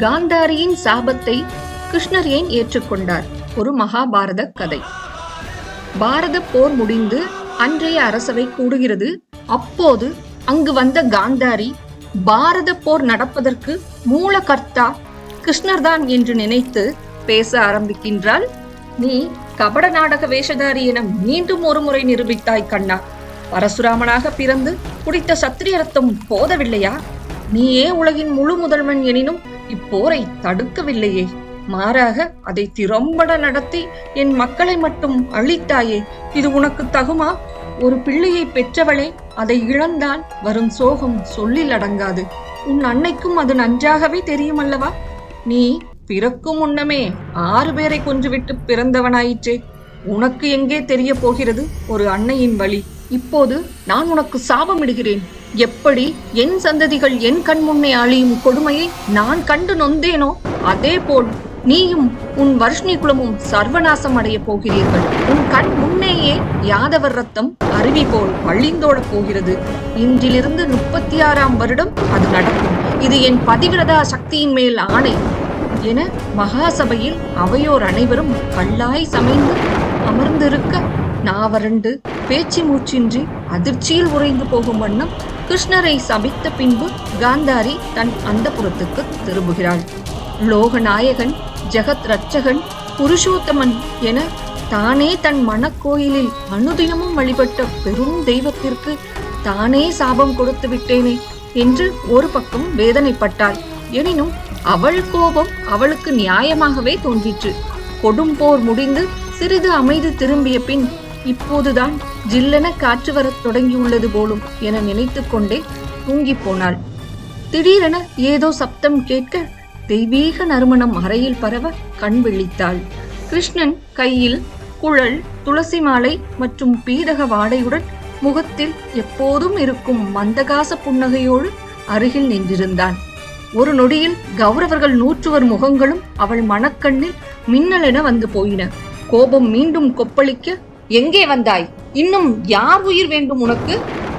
காந்தாரியின் சாபத்தை கிருஷ்ணர் ஏன் ஏற்றுக்கொண்டார்? ஒரு மகாபாரத கதை. பாரத போர் முடிந்து அன்றைய அரசவை கூடுகிறது. அப்போது அங்கு வந்த காந்தாரி பாரத போர் நடப்பதற்கு மூலகர்த்தா கிருஷ்ணர்தான் என்று நினைத்து பேச ஆரம்பிக்கின்றாள். நீ கபட நாடக வேஷதாரி என மீண்டும் ஒரு முறை நிரூபித்தாய் கண்ணா. பரசுராமனாக பிறந்து குடித்த சத்திரிய ரத்தம் போதவில்லையா? நீயே உலகின் முழு முதல்வன் எனினும் இப்போரை தடுக்கவில்லையே. மாறாக அதை திறம்பட நடத்தி என் மக்களை மட்டும் அழித்தாயே. இது உனக்கு தகுமா? ஒரு பிள்ளையை பெற்றவளே அதை இழந்தால் வரும் சோகம் சொல்லில் அடங்காது. உன் அன்னைக்கும் அது நன்றாகவே தெரியுமல்லவா? நீ பிறக்கும் முன்னமே ஆறு பேரை கொன்றுவிட்டு பிறந்தவனாயிற்றே. உனக்கு எங்கே தெரிய போகிறது ஒரு அன்னையின் வழி? இப்போது நான் உனக்கு சாபமிடுகிறேன். எப்படி என் சந்ததிகள் என் கண் முன்னே அழியும் கொடுமையை நான் கண்டு நொந்தேனோ? அதே போல் நீயும் உன் வர்ஷ்ணி குலமும் சர்வநாசம் அடைய போகிறீர்கள். உன் கண் முன்னேயே யாதவர் ரத்தம் அருவி போல் வழிந்தோட போகிறது. இன்றிலிருந்து முப்பத்தி ஆறாம் வருடம் அது நடக்கும். இது என் பதிவிரதா சக்தியின் மேல் ஆணை. என மகாசபையில் அவையோர் அனைவரும் கல்லாய் சமைந்து அமர்ந்திருக்க நாவரண்டு பேச்சு மூச்சின்றி அதிர்ச்சியில் உறைந்து போகும் வண்ணம் கிருஷ்ணரை சபித்த பின்பு காந்தாரி தன் அந்தப்புறத்துக்கு திரும்புகிறாள். லோகநாயகன் ஜெகத் ரட்சகன் புருஷோத்தமன் என தானே தன் மனக்கோயிலில் அனுதினமும் வழிபட்ட பெரும் தெய்வத்திற்கு தானே சாபம் கொடுத்து விட்டேனே என்று ஒரு பக்கம் வேதனைப்பட்டாள். எனினும் அவள் கோபம் அவளுக்கு நியாயமாகவே தோன்றிற்று. கொடும்போர் முடிந்து சிறிது அமைதி திரும்பிய பின் இப்போதுதான் ஜில்லென காற்று வரத் தொடங்கியுள்ளது போலும் என நினைத்து கொண்டே தூங்கி போனாள். திடீரென ஏதோ சப்தம் கேட்க தெய்வீக நறுமணம் அறையில் பரவ கண் விழித்தாள். கிருஷ்ணன் கையில் குழல் துளசி மாலை மற்றும் பீதக வாடையுடன் முகத்தில் எப்போதும் இருக்கும் மந்தகாச புன்னகையோடு அருகில் நின்றிருந்தான். ஒரு நொடியில் கௌரவர்கள் நூற்றுவர் முகங்களும் அவள் மனக்கண்ணில் மின்னலென வந்து போயின. கோபம் மீண்டும் கொப்பளிக்க எங்கே வந்தாய்? இன்னும் யார் உயிர் வேண்டும் உனக்கு?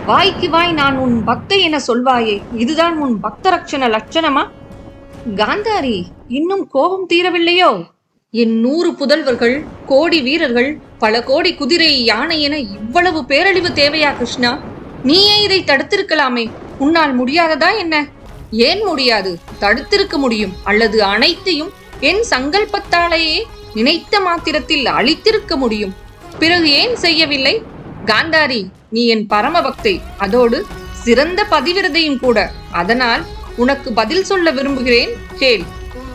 வாய்க்கு வாய் நான் உன் பக்தை என சொல்வாயே இதுதான் உன் பக்த ரட்சண லட்சணமா? காந்தாரி இன்னும் கோபம் தீரவில்லையோ? என் நூறு புதல்வர்கள் கோடி வீரர்கள் பல கோடி குதிரை யானை என இவ்வளவு பேரழிவு தேவையா கிருஷ்ணா? நீயே இதை தடுத்திருக்கலாமே. உன்னால் முடியாததா என்ன? ஏன் முடியாது? தடுத்திருக்க முடியும். அல்லது அனைத்தையும் என் சங்கல்பத்தாலேயே நினைத்த மாத்திரத்தில் அழித்திருக்க முடியும். பிறகு ஏன் செய்யவில்லை? காந்தாரி நீ என் பரமபக்தை. அதோடு சிறந்த பதிவிரதையும் கூட. அதனால் உனக்கு பதில் சொல்ல விரும்புகிறேன் கேள்.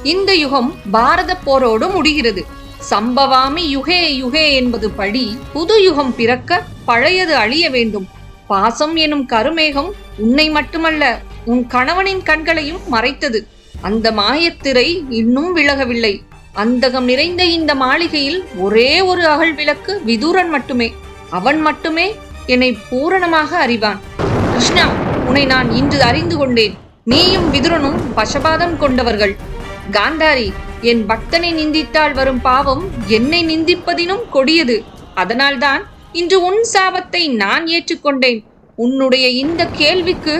இந்த யுகம் பாரத போரோடு முடிகிறது. சம்பவாமி யுகே யுகே என்பது படி புது யுகம் பிறக்க பழையது அழிய வேண்டும். பாசம் எனும் கருமேகம் உன்னை மட்டுமல்ல உன் கணவனின் கண்களையும் மறைத்தது. அந்த மாயத்திரை இன்னும் விலகவில்லை. அந்தகம் நிறைந்த இந்த மாளிகையில் ஒரே ஒரு அகல் விளக்கு விதுரன் மட்டுமே. அவன் மட்டுமே என்னை பூரணமாக அறிவான். கிருஷ்ணா உன்னை நான் இன்று அறிந்து கொண்டேன். நீயும் விதுரனும் பசபாதம் கொண்டவர்கள். காந்தாரி என் பக்தனை நிந்தித்தால் வரும் பாவம் என்னை நிந்திப்பதினும் கொடியது. அதனால்தான் இன்று உன் சாபத்தை நான் ஏற்றுக்கொண்டேன். உன்னுடைய இந்த கேள்விக்கு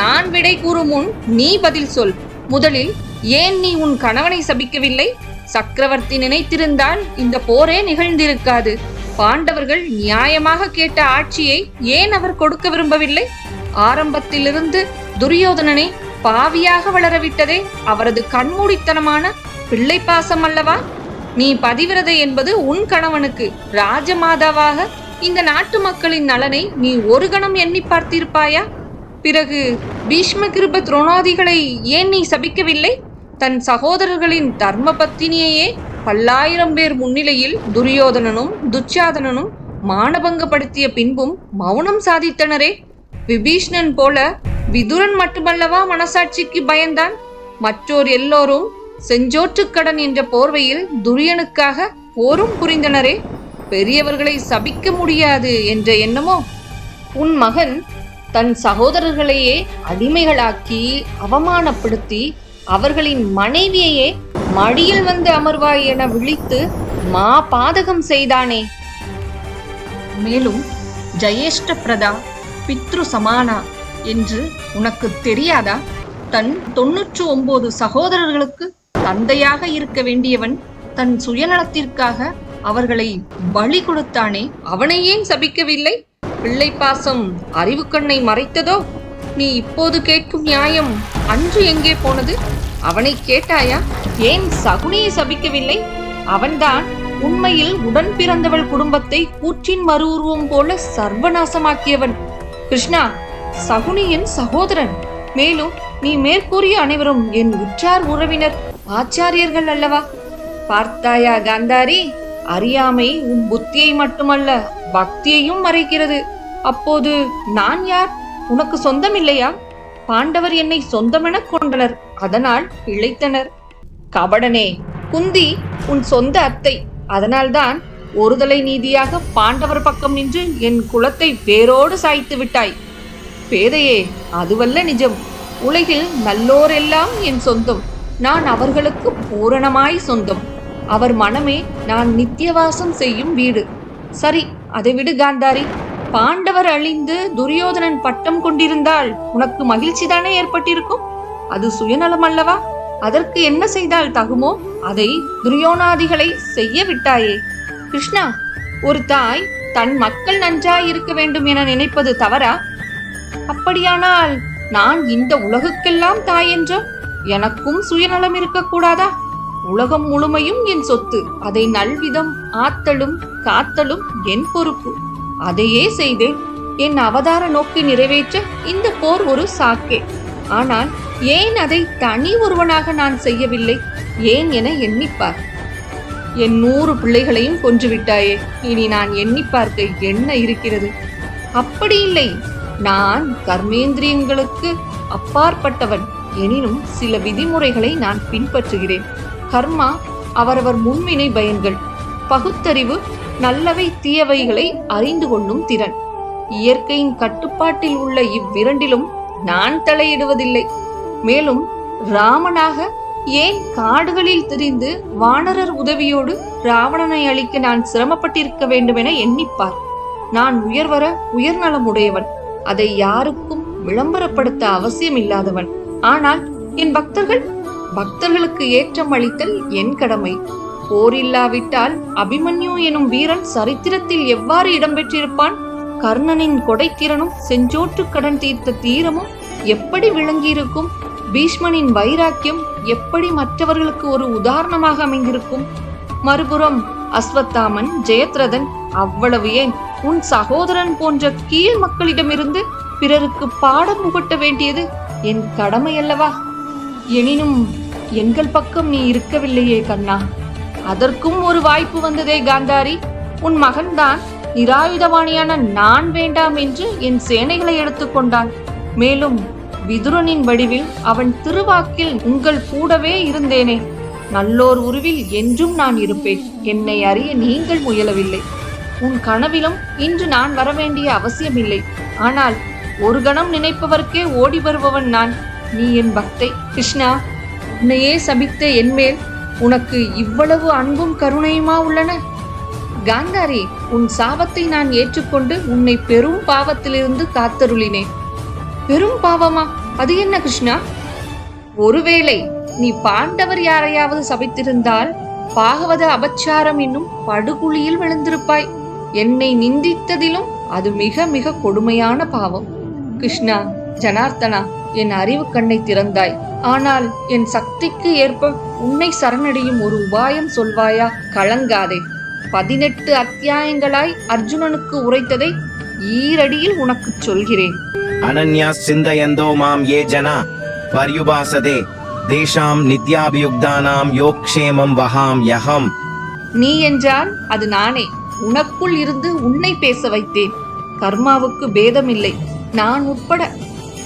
நான் விடை கூறும் முன் நீ பதில் சொல். முதலில் ஏன் நீ உன் கணவனை சபிக்கவில்லை? சக்கரவர்த்தி நினைத்திருந்தால் இந்த போரே நிகழ்ந்திருக்காது. பாண்டவர்கள் நியாயமாக கேட்ட ஆட்சியை ஏன் அவர் கொடுக்க விரும்பவில்லை? ஆரம்பத்திலிருந்து துரியோதனனை பாவியாக வளரவிட்டதே அவரது கண்மூடித்தனமான பிள்ளை பாசம் அல்லவா? நீ பதிவிரதை என்பது உன் கணவனுக்கு ராஜமாதாவாக இந்த நாட்டு மக்களின் நலனை நீ ஒரு கணம் எண்ணி பார்த்திருப்பாயா? பிறகு பீஷ்ம கிருப துரோணாதிகளை ஏன் நீ சபிக்கவில்லை? தன் சகோதரர்களின் தர்ம பத்தினியையே பல்லாயிரம் பேர் முன்னிலையில் துரியோதனனும் துச்சாதனனும் மானபங்கப்படுத்திய பின்பும் மௌனம் சாதித்தனரே. விபீஷ்ணன் போல விதுரன் மட்டுமல்லவா மனசாட்சிக்கு பயந்தான். மற்றோர் எல்லோரும் செஞ்சோற்றுக்கடன் என்ற போர்வையில் துரியனுக்காக போரும் புரிந்தனரே. பெரியவர்களை சபிக்க முடியாது என்ற எண்ணமோ? உன் மகன் தன் சகோதரர்களையே அடிமைகளாக்கி அவமானப்படுத்தி அவர்களின் மனைவியையே மடியில் வந்து அமர்வாய் என விழித்து மா பாதகம் செய்தானே. மேலும் ஜெயேஷ்ட பிரதா பித்ரு சமானா என்று உனக்கு தெரியாதா? தன் தொன்னூற்று ஒன்பது சகோதரர்களுக்கு தந்தையாக இருக்க வேண்டியவன் தன் சுயநலத்திற்காக அவர்களை பலி கொடுத்தானே. அவனை ஏன் சபிக்கவில்லை? பிள்ளை பாசம் அறிவு கண்ணை மறைத்ததோ? நீ இப்போது கேட்கும் நியாயம் அன்று எங்கே போனது? அவனை கேட்டாயா? ஏன் சகுனியை சபிக்கவில்லை? அவன்தான் உண்மையில் உடன் பிறந்தவள் குடும்பத்தை கூற்றின் மறுவுருவம் உருவம் போல சர்வநாசமாக்கியவன். கிருஷ்ணா சகுனியின் சகோதரன். மேலும் நீ மேற்கூறிய அனைவரும் என் உற்றார் உறவினர் ஆச்சாரியர்கள் அல்லவா? பார்த்தாயா காந்தாரி? அறியாமை உன் புத்தியை மட்டுமல்ல பக்தியையும் மறைக்கிறது. அப்போது நான் யார்? உனக்கு சொந்தம் இல்லையா பாண்டவர் என்னை சொந்தமென கொண்டனர் அதனால் பிழைத்தனர். கபடனே குந்தி உன் சொந்த அத்தை. அதனால்தான் ஒருதலை நீதியாக பாண்டவர் பக்கம் நின்று என் குலத்தை வேரோடு சாய்த்து விட்டாய். பேதையே அதுவல்ல நிஜம். உலகில் நல்லோரெல்லாம் என் சொந்தம். நான் அவர்களுக்கு பூரணமாய் சொந்தம். அவர் மனமே நான் நித்தியவாசம் செய்யும் வீடு. சரி அதை விடு காந்தாரி. பாண்டவர் அழிந்து துரியோதனன் பட்டம் கொண்டிருந்தால் உனக்கு மகிழ்ச்சிதானே ஏற்பட்டிருக்கும்? அது சுயநலம் அல்லவா? அதற்கு என்ன செய்தால் தகுமோ? அதை துரியோனாதிகளை செய்ய விட்டாயே. கிருஷ்ணா ஒரு தாய் தன் மக்கள் நன்றாய் இருக்க வேண்டும் என நினைப்பது தவறா? அப்படியானால் நான் இந்த உலகுக்கெல்லாம் தாய் என்றோ எனக்கும் சுயநலம் இருக்கக்கூடாதா? உலகம் முழுமையும் என் சொத்து. அதை நல்விதம் ஆத்தலும் காத்தலும் என் பொறுப்பு. அதையே செய்தேன் என் அவதார நோக்கை நிறைவேற்ற இந்த போர் ஒரு சாக்கே. ஆனால் ஏன் அதை தனி ஒருவனாக நான் செய்யவில்லை? ஏன் என எண்ணிப்பார். என் நூறு பிள்ளைகளையும் கொன்றுவிட்டாயே இனி நான் எண்ணி பார்க்க என்ன இருக்கிறது? அப்படி இல்லை. நான் கர்மேந்திரியங்களுக்கு அப்பாற்பட்டவன். எனினும் சில விதிமுறைகளை நான் பின்பற்றுகிறேன். கர்மா அவரவர் முன்வினை பயன்கள். பகுத்தறிவு நல்லவை தீயவைகளை அறிந்து கொள்ளும் திறன். இயற்கையின் கட்டுப்பாட்டில் உள்ள இவ்விரண்டிலும் நான் தலையிடுவதில்லை. மேலும் ராமனாக ஏன் காடுகளில் திரிந்து வானரர் உதவியோடு ராவணனை அழிக்க நான் சிரமப்பட்டிருக்க வேண்டுமென எண்ணிப்பார். நான் உயர்வர உயர்நலமுடையவன். அதை யாருக்கும் விளம்பரப்படுத்த அவசியம் இல்லாதவன் ஆனால் என் பக்தர்கள் பக்தர்களுக்கு ஏற்றம் அளித்தல் என் கடமை. போரில்லாவிட்டால் அபிமன்யு எனும் வீரன் சரித்திரத்தில் எவ்வாறு இடம்பெற்றிருப்பான்? கர்ணனின் கொடைத்திறனும் செஞ்சோற்று கடன் தீர்த்த தீரமும் எப்படி விளங்கியிருக்கும்? பீஷ்மனின் வைராக்கியம் எப்படி மற்றவர்களுக்கு ஒரு உதாரணமாக அமைந்திருக்கும்? மறுபுறம் அஸ்வத்தாமன் ஜெயத்ரதன் அவ்வளவு ஏன்? உன் சகோதரன் போன்ற கீழ் மக்களிடமிருந்து பிறருக்கு பாடம் புகட்ட வேண்டியது என் கடமை அல்லவா எனினும் எங்கள் பக்கம் நீ இருக்கவில்லையே கண்ணா. அதற்கும் ஒரு வாய்ப்பு வந்ததே காந்தாரி. உன் மகன்தான் நிராயுதவாணியான நான் வேண்டாம் என்று என் சேனைகளை எடுத்துக்கொண்டான் மேலும் விதுரனின் வடிவில் அவன் திருவாக்கில் உங்கள் கூடவே இருந்தேனே. நல்லோர் உருவில் என்றும் நான் இருப்பேன். என்னை அறிய நீங்கள் முயலவில்லை. உன் கனவிலும் இன்று நான் வரவேண்டிய அவசியமில்லை. ஆனால் ஒரு கணம் நினைப்பவர்க்கே ஓடி வருபவன் நான். நீ என் பக்தை. கிருஷ்ணா உன்னையே சபித்த என்மேல் உனக்கு இவ்வளவு அன்பும் கருணையுமா உள்ளன? காந்தாரி உன் சாபத்தை நான் ஏற்றுக்கொண்டு உன்னை பெரும் பாவத்திலிருந்து காத்தருளினேன். பெரும் பாவமா? அது என்ன கிருஷ்ணா? ஒருவேளை நீ பாண்டவர் யாரையாவது சபித்திருந்தால் பாகவத அபச்சாரம் என்னும் படுகுழியில் விழுந்திருப்பாய். என்னை நிந்தித்ததிலும் அது மிக மிக கொடுமையான பாவம். கிருஷ்ணா ஜனார்த்தனா என் அறிவு கண்ணை திறந்தாய். ஆனால் என் சக்திக்கு ஏற்ப உன்னை சரணடையும் ஒரு உபாயம் சொல்வாயா? கலங்காதே. பதினெட்டு அத்தியாயங்களாய் அர்ஜுனனுக்கு உரைத்ததை ஈரடியில் உனக்கு சொல்கிறேன். அனன்யா சிந்தயந்தோ மாம் ஏ ஜனா. பர்யுபாசதே. தேஷாம் நித்யாபியுக்தானாம் யோக்ஷேமம் வஹாம் யஹம். நீ என்றால் அது நானே. உனக்குள் இருந்து உன்னை பேச வைத்தேன். கர்மாவுக்கு பேதமில்லை. நான் உட்பட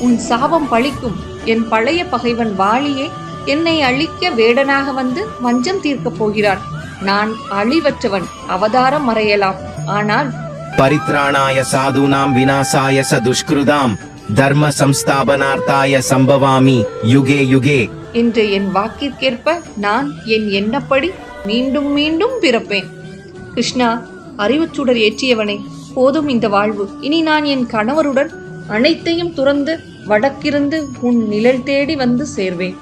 உன் சாபம் பழிக்கும். என் பழைய பகைவன் வாளியே என்னை அழிக்க வேடனாக வந்து வஞ்சம் தீர்க்கப் போகிறான் நான் அழிவற்றவன் அவதாரம் மறையலாம். ஆனால் பரித்ராணாய சாதுனாம் வினாசாய சதுஷ்கிருதாம் தர்ம சம்ஸ்தாபனார்த்தாய சம்பவாமி யுகே யுகே. என்று என் வாக்கிற்கேற்ப நான் என் எண்ணப்படி மீண்டும் மீண்டும் பிறப்பேன். கிருஷ்ணா அறிவுச்சுடர் ஏற்றியவனே போதும் இந்த வாழ்வு. இனி நான் என் கணவருடன் அனைத்தையும் துறந்து வடக்கிருந்து உன் நிழல் தேடி வந்து சேர்வேன்.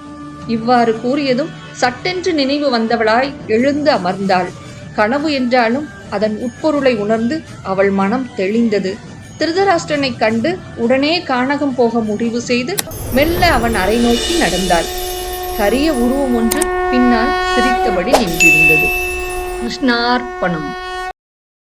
இவ்வாறு கூறியதும் சட்டென்று நினைவு வந்தவளாய் எழுந்து அமர்ந்தாள். கனவு என்றாலும் அதன் உட்பொருளை உணர்ந்து அவள் மனம் தெளிந்தது. திருதராஷ்டிரனை கண்டு உடனே கானகம் போக முடிவு செய்து மெல்ல அவன் அறை நோக்கி நடந்தாள். கரிய உருவம் ஒன்று பின்னால் சிரித்தபடி நின்றிருந்தது. கிருஷ்ணார்ப்பணம்.